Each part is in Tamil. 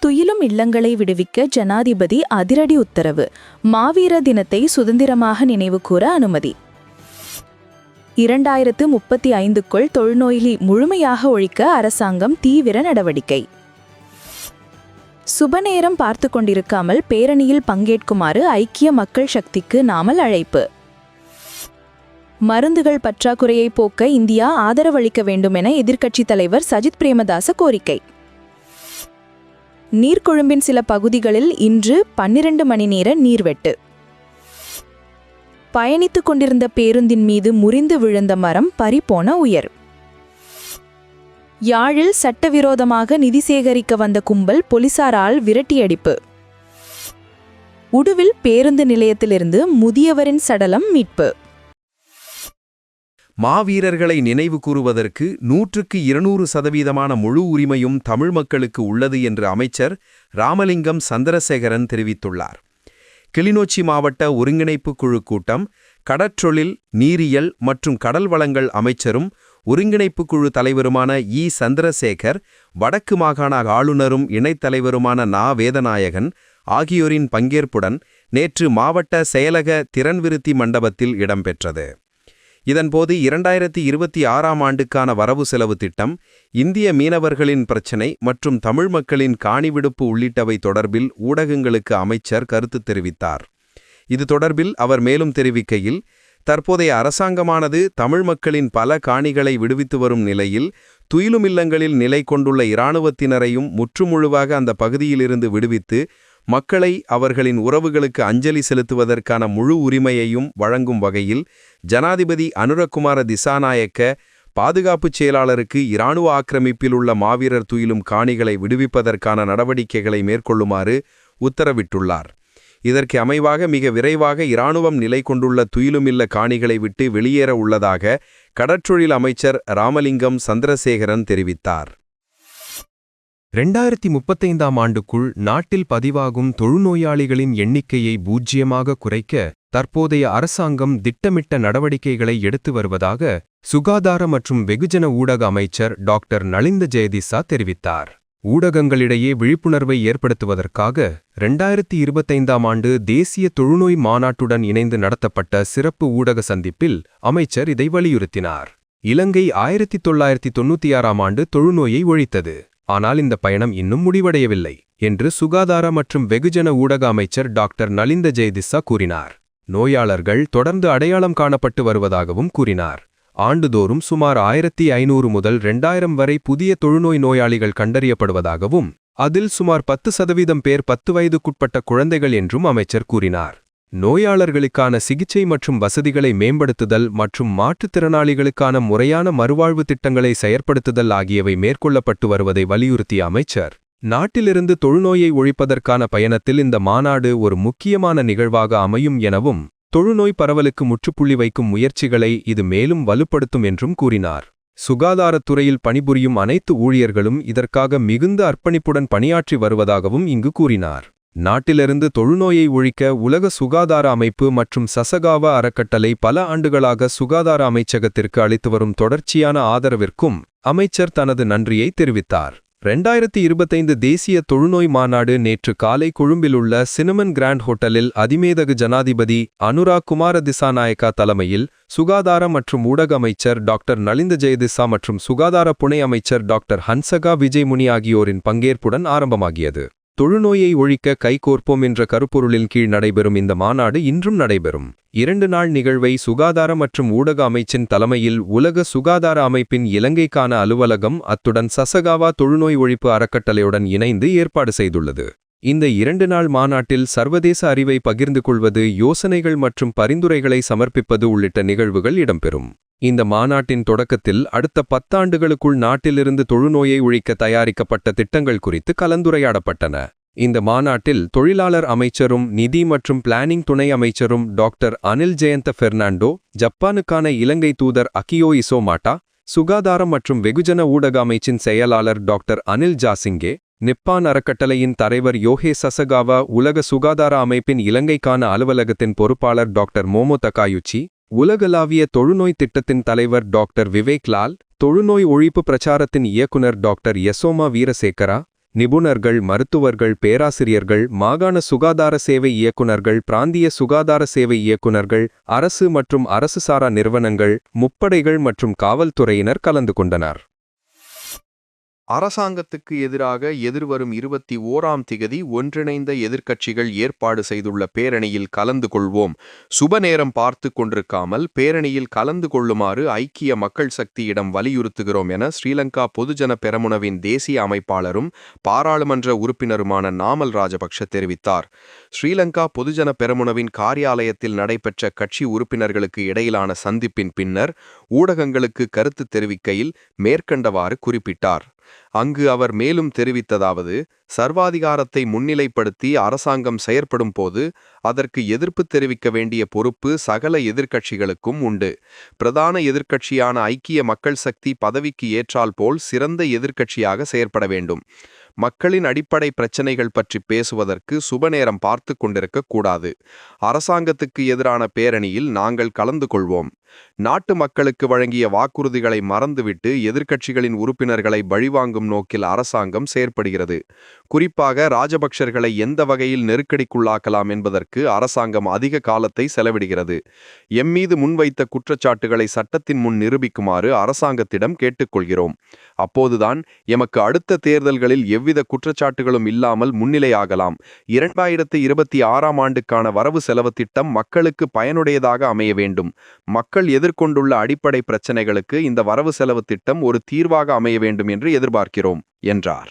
துயிலும் இல்லங்களை விடுவிக்க ஜனாதிபதி அதிரடி உத்தரவு. மாவீர தினத்தை சுதந்திரமாக நினைவுகூர அனுமதி. இரண்டாயிரத்து முப்பத்தி ஐந்துக்குள் தொழுநோயிலி முழுமையாக ஒழிக்க அரசாங்கம் தீவிர நடவடிக்கை. சுபநேரம் பார்த்து கொண்டிருக்காமல் பேரணியில் பங்கேற்குமாறு ஐக்கிய மக்கள் சக்திக்கு நாமல் அழைப்பு. மருந்துகள் பற்றாக்குறையை போக்க இந்தியா ஆதரவளிக்க வேண்டும் என எதிர்க்கட்சித் தலைவர் சஜித் பிரேமதாச கோரிக்கை. நீர்கொழும்பின் சில பகுதிகளில் இன்று பன்னிரண்டு மணி நேர நீர்வெட்டு. பயணித்துக் கொண்டிருந்த பேருந்தின் மீது முறிந்து விழுந்த மரம் பறிபோன உயர். யாழில் சட்டவிரோதமாக நிதி சேகரிக்க வந்த கும்பல் போலீசாரால் விரட்டியடிப்பு. உடுவில் பேருந்து நிலையத்திலிருந்து முதியவரின் சடலம் மீட்பு. மாவீரர்களை நினைவு கூறுவதற்கு நூற்றுக்கு இருநூறு சதவீதமான முழு உரிமையும் தமிழ் மக்களுக்கு உள்ளது என்று அமைச்சர் ராமலிங்கம் சந்திரசேகரன் தெரிவித்துள்ளார். கிளிநொச்சி மாவட்ட ஒருங்கிணைப்பு குழு கூட்டம் கடற்றொழில் நீரியல் மற்றும் கடல் வளங்கள் அமைச்சரும் ஒருங்கிணைப்பு குழு தலைவருமான இ. சந்திரசேகர் வடக்கு மாகாண ஆளுநரும் இணைத்தலைவருமான நா. வேதநாயகன் ஆகியோரின் பங்கேற்புடன் நேற்று மாவட்ட செயலக திறன்விருத்தி மண்டபத்தில் இடம்பெற்றது. இதன்போது இரண்டாயிரத்தி இருபத்தி ஆறாம் ஆண்டுக்கான வரவு செலவு திட்டம் இந்திய மீனவர்களின் பிரச்சினை மற்றும் தமிழ் மக்களின் காணிவிடுப்பு உள்ளிட்டவை தொடர்பில் ஊடகங்களுக்கு அமைச்சர் கருத்து தெரிவித்தார். இது தொடர்பில் அவர் மேலும் தெரிவிக்கையில் தற்போதைய அரசாங்கமானது தமிழ் மக்களின் பல காணிகளை விடுவித்து வரும் நிலையில் துயிலுமில்லங்களில் நிலை கொண்டுள்ள இராணுவத்தினரையும் முற்றுமுழுவாக அந்த பகுதியிலிருந்து விடுவித்து மக்களை அவர்களின் உறவுகளுக்கு அஞ்சலி செலுத்துவதற்கான முழு உரிமையையும் வழங்கும் வகையில் ஜனாதிபதி அனுரகுமார திசாநாயக்க பாதுகாப்புச் செயலாளருக்கு இராணுவ ஆக்கிரமிப்பில் உள்ள மாவீரர் துயிலும் காணிகளை விடுவிப்பதற்கான நடவடிக்கைகளை மேற்கொள்ளுமாறு உத்தரவிட்டுள்ளார். இதற்கு அமைவாக மிக விரைவாக இராணுவம் நிலை கொண்டுள்ள துயிலுமில்ல காணிகளை விட்டு வெளியேற உள்ளதாக கடற்றொழில் அமைச்சர் ராமலிங்கம் சந்திரசேகரன் தெரிவித்தார். ரெண்டாயிரத்தி முப்பத்தைந்தாம் ஆண்டுக்குள் நாட்டில் பதிவாகும் தொழுநோயாளிகளின் எண்ணிக்கையை பூஜ்ஜியமாக குறைக்க தற்போதைய அரசாங்கம் திட்டமிட்ட நடவடிக்கைகளை எடுத்து வருவதாக சுகாதார மற்றும் வெகுஜன ஊடக அமைச்சர் டாக்டர் நளிந்த ஜெயதிசா தெரிவித்தார். ஊடகங்களிடையே விழிப்புணர்வை ஏற்படுத்துவதற்காக ரெண்டாயிரத்தி இருபத்தைந்தாம் ஆண்டு தேசிய தொழுநோய் மாநாட்டுடன் இணைந்து நடத்தப்பட்ட சிறப்பு ஊடக சந்திப்பில் அமைச்சர் இதை வலியுறுத்தினார். இலங்கை ஆயிரத்தி தொள்ளாயிரத்தி தொன்னூத்தி ஆறாம் ஆண்டு தொழுநோயை ஒழித்தது. ஆனால் இந்த பயணம் இன்னும் முடிவடையவில்லை என்று சுகாதார மற்றும் வெகுஜன ஊடக அமைச்சர் டாக்டர் நலிந்த ஜெயதிசா கூறினார். நோயாளர்கள் தொடர்ந்து அடையாளம் காணப்பட்டு வருவதாகவும் கூறினார். ஆண்டுதோறும் சுமார் ஆயிரத்தி ஐநூறு முதல் ரெண்டாயிரம் வரை புதிய தொழுநோய் நோயாளிகள் கண்டறியப்படுவதாகவும் அதில் சுமார் பத்து சதவீதம் பேர் பத்து வயதுக்குட்பட்ட குழந்தைகள் என்றும் அமைச்சர் கூறினார். நோயாளர்களுக்கான சிகிச்சை மற்றும் வசதிகளை மேம்படுத்துதல் மற்றும் மாற்றுத்திறனாளிகளுக்கான முறையான மறுவாழ்வு திட்டங்களை செயற்படுத்துதல் ஆகியவை மேற்கொள்ளப்பட்டு வருவதை வலியுறுத்திய அமைச்சர். நாட்டிலிருந்து தொழுநோயை ஒழிப்பதற்கான பயணத்தில் இந்த மாநாடு ஒரு முக்கியமான நிகழ்வாக அமையும் எனவும் தொழுநோய் பரவலுக்கு முற்றுப்புள்ளி வைக்கும் முயற்சிகளை இது மேலும் வலுப்படுத்தும் என்றும் கூறினார். சுகாதாரத்துறையில் பணிபுரியும் அனைத்து ஊழியர்களும் இதற்காக மிகுந்த அர்ப்பணிப்புடன் பணியாற்றி வருவதாகவும் இங்கு கூறினார். நாட்டிலிருந்து தொழுநோயை ஒழிக்க உலக சுகாதார அமைப்பு மற்றும் சசகாவா அறக்கட்டளை பல ஆண்டுகளாக சுகாதார அமைச்சகத்திற்கு அளித்து வரும் தொடர்ச்சியான ஆதரவிற்கும் அமைச்சர் தனது நன்றியை தெரிவித்தார். ரெண்டாயிரத்தி இருபத்தைந்து தேசிய தொழுநோய் மாநாடு நேற்று காலை கொழும்பிலுள்ள சினமன் கிராண்ட் ஹோட்டலில் அதிமேதகு ஜனாதிபதி அனுரா குமார திசாநாயக்கா தலைமையில் சுகாதார மற்றும் ஊடக அமைச்சர் டாக்டர் நலிந்த ஜெயதிசா மற்றும் சுகாதார புனை அமைச்சர் டாக்டர் ஹன்சகா விஜய்முனி ஆகியோரின் பங்கேற்புடன் ஆரம்பமாகியது. தொழுநோயை ஒழிக்க கைகோர்ப்போம் என்ற கருப்பொருளின் கீழ் நடைபெறும் இந்த மாநாடு இன்றும் நடைபெறும். இரண்டு நாள் நிகழ்வை சுகாதார மற்றும் ஊடக அமைச்சின் தலைமையில் உலக சுகாதார அமைப்பின் இலங்கைக்கான அலுவலகம் அத்துடன் சசகாவா தொழுநோய் ஒழிப்பு அறக்கட்டளையுடன் இணைந்து ஏற்பாடு செய்துள்ளது. இந்த இரண்டு நாள் மாநாட்டில் சர்வதேச அறிவை பகிர்ந்து கொள்வது யோசனைகள் மற்றும் பரிந்துரைகளை சமர்ப்பிப்பது உள்ளிட்ட நிகழ்வுகள் இடம்பெறும். இந்த மாநாட்டின் தொடக்கத்தில் அடுத்த பத்தாண்டுகளுக்குள் நாட்டிலிருந்து தொழுநோயை ஒழிக்க தயாரிக்கப்பட்ட திட்டங்கள் குறித்து கலந்துரையாடப்பட்டன. இந்த மாநாட்டில் தொழிலாளர் அமைச்சரும் நிதி மற்றும் பிளானிங் துணை அமைச்சரும் டாக்டர் அனில் ஜெயந்த பெர்னாண்டோ ஜப்பானுக்கான இலங்கை தூதர் அகியோ இசோமாட்டா சுகாதாரம் மற்றும் வெகுஜன ஊடக அமைச்சின் செயலாளர் டாக்டர் அனில் ஜாசிங்கே நிப்பான் அறக்கட்டளையின் தலைவர் யோஹே சசகாவா உலக சுகாதார அமைப்பின் இலங்கைக்கான அலுவலகத்தின் பொறுப்பாளர் டாக்டர் மோமோ தகாயுச்சி உலகளாவிய தொழுநோய் திட்டத்தின் தலைவர் டாக்டர் விவேக் லால் தொழுநோய் ஒழிப்பு பிரச்சாரத்தின் இயக்குனர் டாக்டர் யசோமா வீரசேகரா நிபுணர்கள் மருத்துவர்கள் பேராசிரியர்கள் மாகாண சுகாதார சேவை இயக்குநர்கள் பிராந்திய சுகாதார சேவை இயக்குநர்கள் அரசு மற்றும் அரசு சாரா நிறுவனங்கள் முப்படைகள் மற்றும் காவல்துறையினர் கலந்து கொண்டனர். அரசாங்கத்துக்கு எதிராக எதிர்வரும் இருபத்தி ஓராம் திகதி ஒன்றிணைந்த எதிர்க்கட்சிகள் ஏற்பாடு செய்துள்ள பேரணியில் கலந்து கொள்வோம். சுப நேரம் பார்த்து கொண்டிருக்காமல் பேரணியில் கலந்து கொள்ளுமாறு ஐக்கிய மக்கள் சக்தியிடம் வலியுறுத்துகிறோம் என ஸ்ரீலங்கா பொதுஜன பெரமுனவின் தேசிய அமைப்பாளரும் பாராளுமன்ற உறுப்பினருமான நாமல் ராஜபக்ஷ தெரிவித்தார். ஸ்ரீலங்கா பொதுஜன பெரமுனவின் காரியாலயத்தில் நடைபெற்ற கட்சி உறுப்பினர்களுக்கு இடையிலான சந்திப்பின் பின்னர் ஊடகங்களுக்கு கருத்து தெரிவிக்கையில் மேற்கண்டவாறு குறிப்பிட்டார். அங்கு அவர் மேலும் தெரிவித்ததாவது சர்வாதிகாரத்தை முன்னிலைப்படுத்தி அரசாங்கம் செயற்படும் போது அதற்கு எதிர்ப்பு தெரிவிக்க வேண்டிய பொறுப்பு சகல எதிர்க்கட்சிகளுக்கும் உண்டு. பிரதான எதிர்க்கட்சியான ஐக்கிய மக்கள் சக்தி பதவிக்கு ஏற்றால் போல் சிறந்த எதிர்க்கட்சியாக செயற்பட வேண்டும். மக்களின் அடிப்படை பிரச்சினைகள் பற்றி பேசுவதற்கு சுபநேரம் பார்த்து கொண்டிருக்க கூடாது. அரசாங்கத்துக்கு எதிரான பேரணியில் நாங்கள் கலந்து கொள்வோம். நாட்டு மக்களுக்கு வழங்கிய வாக்குறுதிகளை மறந்துவிட்டு எதிர்க்கட்சிகளின் உறுப்பினர்களை பழிவாங்கும் நோக்கில் அரசாங்கம் செயற்படுகிறது. குறிப்பாக ராஜபக்சர்களை எந்த வகையில் நெருக்கடிக்குள்ளாக்கலாம் என்பதற்கு அரசாங்கம் அதிக காலத்தை செலவிடுகிறது. எம்மீது முன்வைத்த குற்றச்சாட்டுகளை சட்டத்தின் முன் நிரூபிக்குமாறு அரசாங்கத்திடம் கேட்டுக்கொள்கிறோம். அப்போதுதான் எமக்கு அடுத்த தேர்தல்களில் எவ்வித குற்றச்சாட்டுகளும் இல்லாமல் முன்னிலையாகலாம். இரண்டாயிரத்து இருபத்தி ஆறாம் ஆண்டுக்கான வரவு செலவு திட்டம் மக்களுக்கு பயனுடையதாக அமைய வேண்டும். மக்கள் எதிர்கொண்டுள்ள அடிப்படை பிரச்சினைகளுக்கு இந்த வரவு செலவு திட்டம் ஒரு தீர்வாக அமைய வேண்டும் என்று எதிர்பார்க்கிறோம் என்றார்.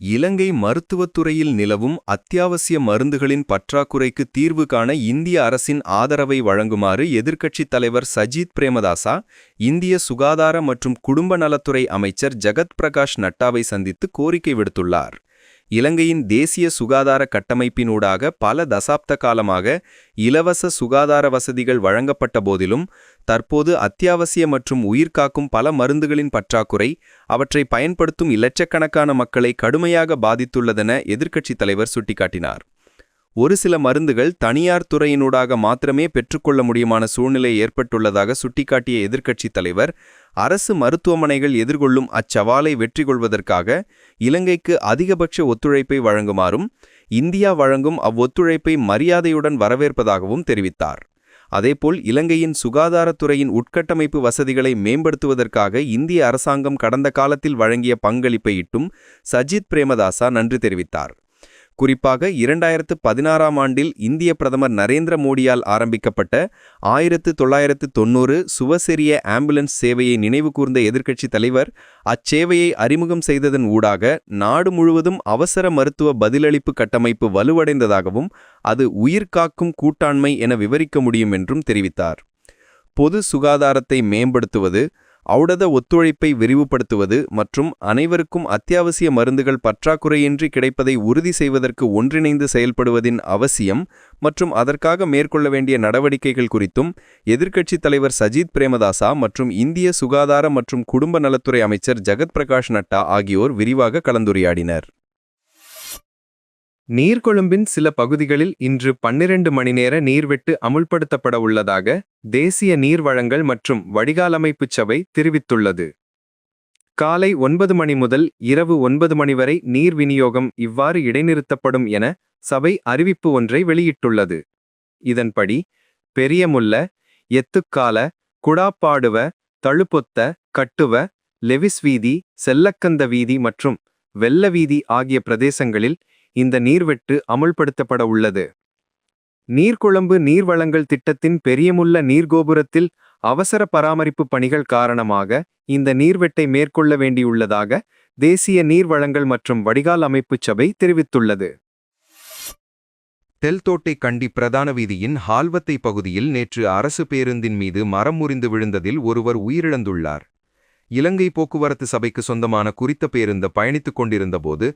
இலங்கை மருத்துவத்துறையில் நிலவும் அத்தியாவசிய மருந்துகளின் பற்றாக்குறைக்கு தீர்வு காண இந்திய அரசின் ஆதரவை வழங்குமாறு எதிர்க்கட்சித் தலைவர் சஜித் பிரேமதாசா இந்திய சுகாதார மற்றும் குடும்ப நலத்துறை அமைச்சர் ஜெகத் பிரகாஷ் நட்டாவை சந்தித்து கோரிக்கை விடுத்துள்ளார். இலங்கையின் தேசிய சுகாதார கட்டமைப்பினூடாக பல தசாப்த காலமாக இலவச சுகாதார வசதிகள் வழங்கப்பட்ட போதிலும் தற்போது அத்தியாவசிய மற்றும் உயிர்காக்கும் பல மருந்துகளின் பற்றாக்குறை அவற்றை பயன்படுத்தும் இலட்சக்கணக்கான மக்களை கடுமையாக பாதித்துள்ளதென எதிர்க்கட்சித் தலைவர் சுட்டிக்காட்டினார். ஒரு சில மருந்துகள் தனியார் துறையினூடாக மாத்திரமே பெற்றுக்கொள்ள முடியுமான சூழ்நிலை ஏற்பட்டுள்ளதாக சுட்டிக்காட்டிய எதிர்க்கட்சித் தலைவர் அரசு மருத்துவமனைகள் எதிர்கொள்ளும் அச்சவாலை வெற்றி கொள்வதற்காக இலங்கைக்கு அதிகபட்ச ஒத்துழைப்பை வழங்குமாறும் இந்தியா வழங்கும் அவ்வொத்துழைப்பை மரியாதையுடன் வரவேற்பதாகவும் தெரிவித்தார். அதேபோல் இலங்கையின் சுகாதாரத்துறையின் உட்கட்டமைப்பு வசதிகளை மேம்படுத்துவதற்காக இந்திய அரசாங்கம் கடந்த காலத்தில் வழங்கிய பங்களிப்பை இட்டும் சஜித் பிரேமதாசா நன்றி தெரிவித்தார். குறிப்பாக இரண்டாயிரத்து பதினாறாம் ஆண்டில் இந்திய பிரதமர் நரேந்திர மோடியால் ஆரம்பிக்கப்பட்ட ஆயிரத்து தொள்ளாயிரத்து தொன்னூறு சுவசெரிய ஆம்புலன்ஸ் சேவையை நினைவுகூர்ந்த எதிர்க்கட்சித் தலைவர் அச்சேவையை அறிமுகம் செய்ததன் ஊடாக நாடு முழுவதும் அவசர மருத்துவ பதிலளிப்பு கட்டமைப்பு வலுவடைந்ததாகவும் அது உயிர்காக்கும் கூட்டாண்மை என விவரிக்க முடியும் என்றும் தெரிவித்தார். பொது சுகாதாரத்தை மேம்படுத்துவது அவுடத ஒத்துழைப்பை விரிவுபடுத்துவது மற்றும் அனைவருக்கும் அத்தியாவசிய மருந்துகள் பற்றாக்குறையின்றி கிடைப்பதை உறுதி செய்வதற்கு ஒன்றிணைந்து செயல்படுவதின் அவசியம் மற்றும் அதற்காக மேற்கொள்ள வேண்டிய நடவடிக்கைகள் குறித்தும் எதிர்க்கட்சித் தலைவர் சஜித் பிரேமதாசா மற்றும் இந்திய சுகாதார மற்றும் குடும்ப நலத்துறை அமைச்சர் ஜெகத் பிரகாஷ் நட்டா ஆகியோர் விரிவாக கலந்துரையாடினர். நீர்கொழும்பின் சில பகுதிகளில் இன்று பன்னிரண்டு மணி நேர நீர்வெட்டு அமுல்படுத்தப்பட உள்ளதாக தேசிய நீர் வழங்கல் மற்றும் வடிகாலமைப்புச் சபை தெரிவித்துள்ளது. காலை ஒன்பது மணி முதல் இரவு ஒன்பது மணி வரை நீர் விநியோகம் இவ்வாறு இடைநிறுத்தப்படும் என சபை அறிவிப்பு ஒன்றை வெளியிட்டுள்ளது. இதன்படி பெரியமுல்ல எத்துக்கால குடாப்பாடுவ தழுப்பொத்த கட்டுவ லெவிஸ் வீதி செல்லக்கந்த வீதி மற்றும் வெள்ள வீதி ஆகிய பிரதேசங்களில் இந்த நீர்வெட்டு அமுல்படுத்தப்பட உள்ளது. நீர்க்குழம்பு நீர்வளங்கள் திட்டத்தின் பெரியமுள்ள நீர்கோபுரத்தில் அவசர பராமரிப்பு பணிகள் காரணமாக இந்த நீர்வெட்டை மேற்கொள்ள வேண்டியுள்ளதாக தேசிய நீர்வளங்கள் மற்றும் வடிகால் அமைப்பு சபை தெரிவித்துள்ளது. தெல்தோட்டை கண்டி பிரதான வீதியின் ஹால்வத்தை பகுதியில் நேற்று அரசு பேருந்தின் மீது மரம் முறிந்து விழுந்ததில் ஒருவர் உயிரிழந்துள்ளார். இலங்கை போக்குவரத்து சபைக்கு சொந்தமான குறித்த பேருந்து பயணித்துக் கொண்டிருந்தபோது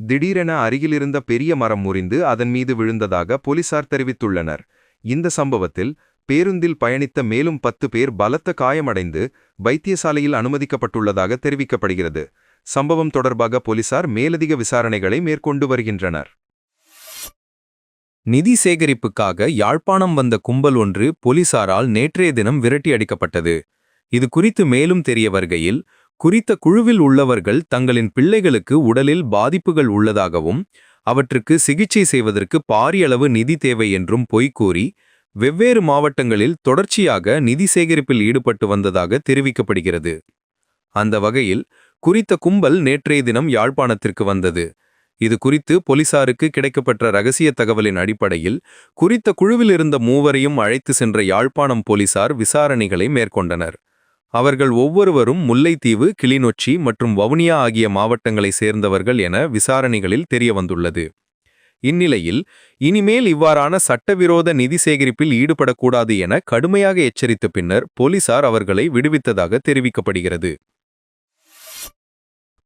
திடீரென அருகிலிருந்த பெரிய மரம் முறிந்து அதன் மீது விழுந்ததாக போலீசார் தெரிவித்துள்ளனர். இந்த சம்பவத்தில் பேருந்தில் பயணித்த மேலும் பத்து பேர் பலத்த காயமடைந்து வைத்தியசாலையில் அனுமதிக்கப்பட்டுள்ளதாக தெரிவிக்கப்படுகிறது. சம்பவம் தொடர்பாக போலீசார் மேலதிக விசாரணைகளை மேற்கொண்டு வருகின்றனர். நிதி சேகரிப்புக்காக யாழ்ப்பாணம் வந்த கும்பல் ஒன்று போலீசாரால் நேற்றைய தினம் விரட்டி அடிக்கப்பட்டது. இது குறித்து மேலும் தெரிய வருகையில் குறித்த குழுவில் உள்ளவர்கள் தங்களின் பிள்ளைகளுக்கு உடலில் பாதிப்புகள் உள்ளதாகவும் அவற்றுக்கு சிகிச்சை செய்வதற்கு பாரியளவு நிதி தேவை என்றும் பொய்கூறி வெவ்வேறு மாவட்டங்களில் தொடர்ச்சியாக நிதி சேகரிப்பில் ஈடுபட்டு வந்ததாக தெரிவிக்கப்படுகிறது. அந்த வகையில் குறித்த கும்பல் நேற்றைய தினம் யாழ்ப்பாணத்திற்கு வந்தது. இது குறித்து போலீசாருக்கு கிடைக்கப்பெற்ற ரகசிய தகவலின் அடிப்படையில் குறித்த குழுவில் இருந்த மூவரையும் அழைத்து சென்ற யாழ்ப்பாணம் போலீசார் விசாரணைகளை மேற்கொண்டனர். அவர்கள் ஒவ்வொருவரும் முல்லைத்தீவு கிளிநொச்சி மற்றும் வவுனியா ஆகிய மாவட்டங்களைச் சேர்ந்தவர்கள் என விசாரணைகளில் தெரியவந்துள்ளது. இந்நிலையில் இனிமேல் இவ்வாறான சட்டவிரோத நிதி சேகரிப்பில் ஈடுபடக்கூடாது என கடுமையாக எச்சரித்த பின்னர் போலீசார் அவர்களை விடுவித்ததாக தெரிவிக்கப்படுகிறது.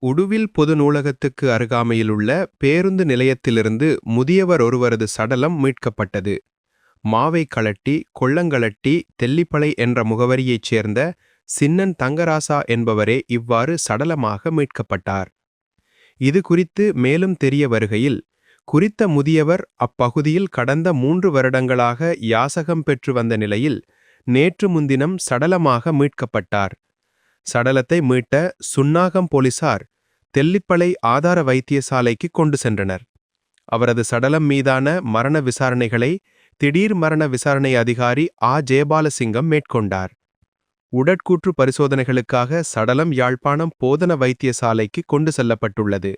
உடுவில் பொது நூலகத்துக்கு அருகாமையிலுள்ள பேருந்து நிலையத்திலிருந்து முதியவர் ஒருவரது சடலம் மீட்கப்பட்டது. மாவை கலட்டி கொள்ளங்கலட்டி தெல்லிப்பளை என்ற முகவரியைச் சேர்ந்த சின்னன் தங்கராசா என்பவரே இவ்வாறு சடலமாக மீட்கப்பட்டார். இது குறித்து மேலும் தெரிய வருகையில் குறித்த முதியவர் அப்பகுதியில் கடந்த மூன்று வருடங்களாக யாசகம் பெற்று வந்த நிலையில் நேற்று முன்தினம் சடலமாக மீட்கப்பட்டார். சடலத்தை மீட்ட சுன்னாகம் போலீசார் தெல்லிப்பளை ஆதார வைத்தியசாலைக்கு கொண்டு சென்றனர். அவரது சடலம் மீதான மரண விசாரணைகளை திடீர் மரண விசாரணை அதிகாரி ஆ. ஜெயபாலசிங்கம் மேற்கொண்டார். உடற்கூற்று பரிசோதனைகளுக்காக சடலம் யாழ்ப்பாணம் போதன வைத்தியசாலைக்கு கொண்டு செல்லப்பட்டுள்ளது.